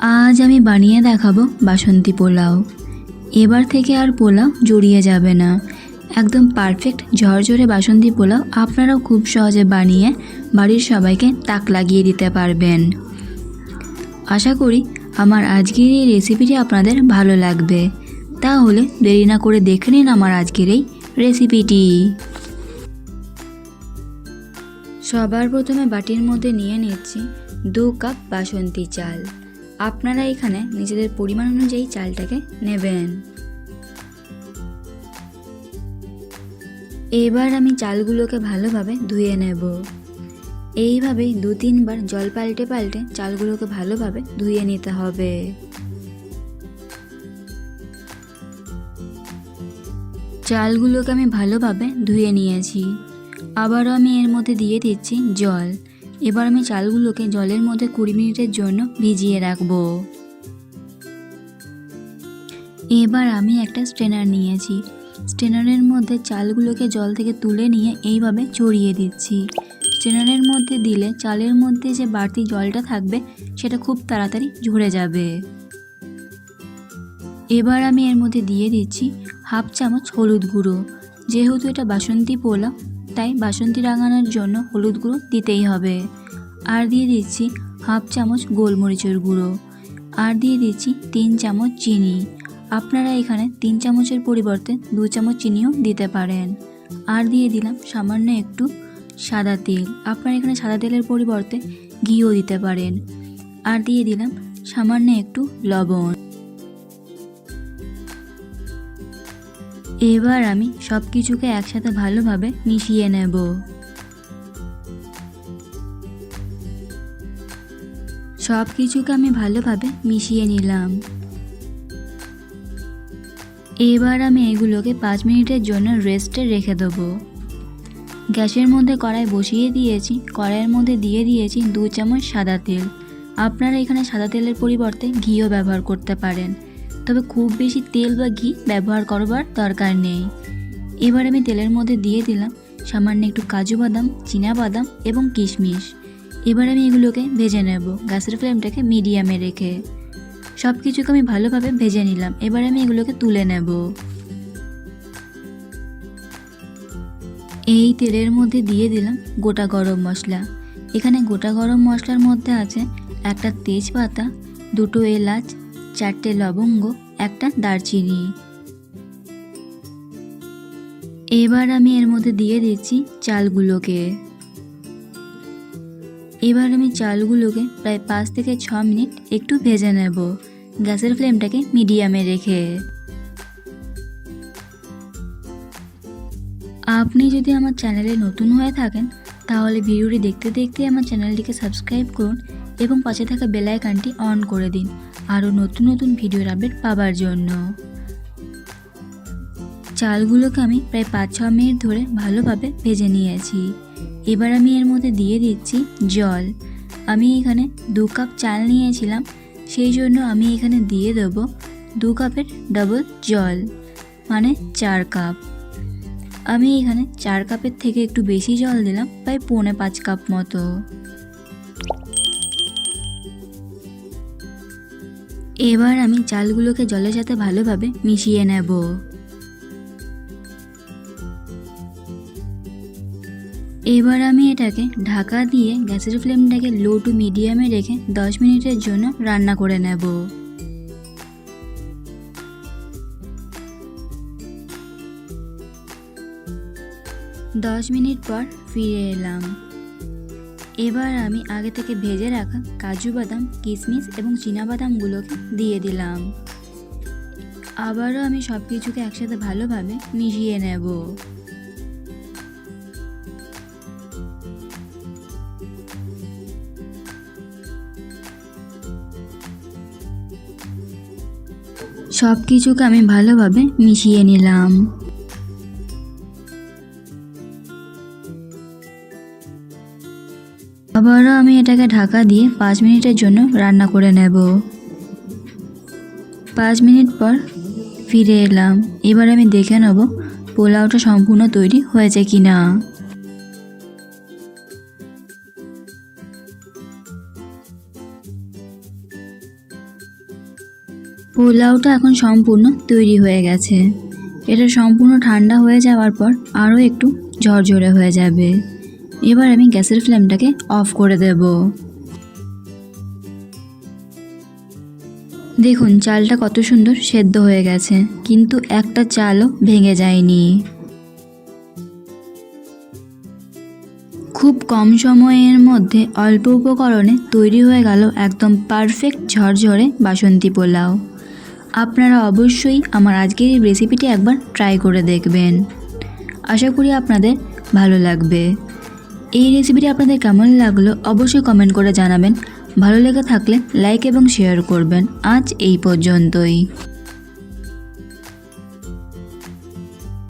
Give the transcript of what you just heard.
আজ আমি বানিয়ে দেখাবো বাসন্তী পোলাও। এবার থেকে আর পোলাও জড়িয়ে যাবে না। একদম পারফেক্ট ঝরঝরে বাসন্তী পোলাও আপনারাও খুব সহজে বানিয়ে বাড়ির সবাইকে তাক লাগিয়ে দিতে পারবেন। আশা করি আমার আজকের এই রেসিপিটি আপনাদের ভালো লাগবে। তাহলে দেরি না করে দেখে নিন আমার আজকের এই রেসিপিটি সবার প্রথমে বাটির মধ্যে নিয়ে নিচ্ছি দু কাপ বাসন্তী চাল। আপনারা এখানে নিজেদের পরিমাণ অনুযায়ী চালটাকে নেবেন। এবার আমি চালগুলোকে ভালোভাবে ধুয়ে নেব। এইভাবেই দু তিনবার জল পাল্টে পাল্টে চালগুলোকে ভালোভাবে ধুয়ে নিতে হবে। চালগুলোকে আমি ভালোভাবে ধুয়ে নিয়েছি। আবারও আমি এর মধ্যে দিয়ে দিচ্ছি জল। এবার আমি চালগুলোকে জলের মধ্যে কুড়ি মিনিটের জন্য ভিজিয়ে রাখব। এবার আমি একটা স্ট্রেনার নিয়েছি। স্ট্রেনারের মধ্যে চালগুলোকে জল থেকে তুলে নিয়ে এইভাবে চড়িয়ে দিচ্ছি। স্ট্রেনারের মধ্যে দিলে চালের মধ্যে যে বাড়তি জলটা থাকবে, সেটা খুব তাড়াতাড়ি ঝরে যাবে। এবার আমি এর মধ্যে দিয়ে দিচ্ছি হাফ চামচ হলুদ গুঁড়ো। যেহেতু এটা বাসন্তী পোলা তাই বাসন্তী রাঙানোর জন্য হলুদ গুঁড়ো দিতেই হবে। আর দিয়ে দিচ্ছি হাফ চামচ গোলমরিচের গুঁড়ো। আর দিয়ে দিচ্ছি তিন চামচ চিনি। আপনারা এখানে তিন চামচের পরিবর্তে দু চামচ চিনিও দিতে পারেন। আর দিয়ে দিলাম সামান্য একটু সাদা তেল। আপনারা এখানে সাদা তেলের পরিবর্তে ঘিও দিতে পারেন। আর দিয়ে দিলাম সামান্য একটু লবণ। এবার আমি সব কিছুকে একসাথে ভালোভাবে মিশিয়ে নেব। সব কিছুকে আমি ভালোভাবে মিশিয়ে নিলাম। এবার আমি এগুলোকে পাঁচ মিনিটের জন্য রেস্টে রেখে দেবো। গ্যাসের মধ্যে কড়াই বসিয়ে দিয়েছি। কড়াইয়ের মধ্যে দিয়ে দিয়েছি দু চামচ সাদা তেল। আপনারা এখানে সাদা তেলের পরিবর্তে ঘিও ব্যবহার করতে পারেন। তবে খুব বেশি তেল বা ঘি ব্যবহার করবার দরকার নেই। এবার আমি তেলের মধ্যে দিয়ে দিলাম সামান্য একটু কাজু বাদাম, চীনা বাদাম এবং কিশমিশ। এবার আমি এগুলোকে ভেজে নেব, গ্যাসের ফ্লেমটাকে মিডিয়ামে রেখে। সব কিছুকে আমি ভালোভাবে ভেজে নিলাম, এবার আমি এগুলোকে তুলে নেব। এই তেলের মধ্যে দিয়ে দিলাম গোটা গরম মশলা। এখানে গোটা গরম মশলার মধ্যে আছে একটা তেজপাতা, দুটো এলাচ চারটে লবঙ্গ, একটা দারচিনি। এবার আমি এর মধ্যে দিয়ে দিচ্ছি চালগুলোকে। এবার আমি চালগুলোকে প্রায় পাঁচ থেকে ছ মিনিট একটু ভেজে নেব। গ্যাসের ফ্লেমটাকে মিডিয়ামে রেখে। আপনি যদি আমার চ্যানেলে নতুন হয়ে থাকেন, তাহলে ভিডিওটি দেখতে দেখতে আমার চ্যানেলটিকে সাবস্ক্রাইব করুন এবং পাশে থাকা বেল আইকনটি অন করে দিন। আরও নতুন নতুন ভিডিওর আপডেট পাওয়ার জন্য। চালগুলোকে আমি প্রায় পাঁচ ছ মিনিট ধরে ভালোভাবে ভেজে নিয়েছি। এবার আমি এর মধ্যে দিয়ে দিচ্ছি জল। আমি এখানে দু কাপ চাল নিয়েছিলাম, সেই জন্য আমি এখানে দিয়ে দেব দু কাপের ডাবল জল মানে চার কাপ। আমি এখানে চার কাপের থেকে একটু বেশি জল দিলাম, প্রায় পৌনে পাঁচ কাপ মতো। এবার আমি চালগুলোকে জলের সাথে ভালোভাবে মিশিয়ে নেব। এবার আমি এটাকে ঢাকা দিয়ে গ্যাসের ফ্লেমটাকে লো টু মিডিয়ামে রেখে দশ মিনিটের জন্য রান্না করে নেব। দশ মিনিট পর ফিরে এলাম। এবার আমি আগে থেকে ভেজে রাখা কাজু বাদাম কিশমিশ এবং বাদামগুলোকে দিয়ে দিলাম। আবারও আমি সব কিছুকে একসাথে ভালোভাবে মিশিয়ে নেব। সব কিছুকে আমি ভালোভাবে মিশিয়ে নিলাম। আবারও আমি এটাকে ঢাকা দিয়ে পাঁচ মিনিটের জন্য রান্না করে নেব। পাঁচ মিনিট পর ফিরে এলাম। এবার আমি দেখে নেব পোলাওটা সম্পূর্ণ তৈরি হয়েছে কি না পোলাওটা এখন সম্পূর্ণ তৈরি হয়ে গেছে। এটা সম্পূর্ণ ঠান্ডা হয়ে যাওয়ার পর আরও একটু ঝরঝরে হয়ে যাবে। এবার আমি গ্যাসের ফ্লেমটাকে অফ করে দেব। দেখুন, চালটা কত সুন্দর সেদ্ধ হয়ে গেছে, কিন্তু একটা চালও ভেঙে যায়নি। খুব কম সময়ের মধ্যে অল্প উপকরণে তৈরি হয়ে গেল একদম পারফেক্ট ঝরঝরে বাসন্তী পোলাও। আপনারা অবশ্যই আমার আজকের এই রেসিপিটি একবার ট্রাই করে দেখবেন। আশা করি আপনাদের ভালো লাগবে। এই রেসিপিটি আপনাদের কেমন লাগল অবশ্যই কমেন্ট করে জানাবেন। ভালো লেগে থাকলে লাইক এবং শেয়ার করবেন। আজ এই পর্যন্তই।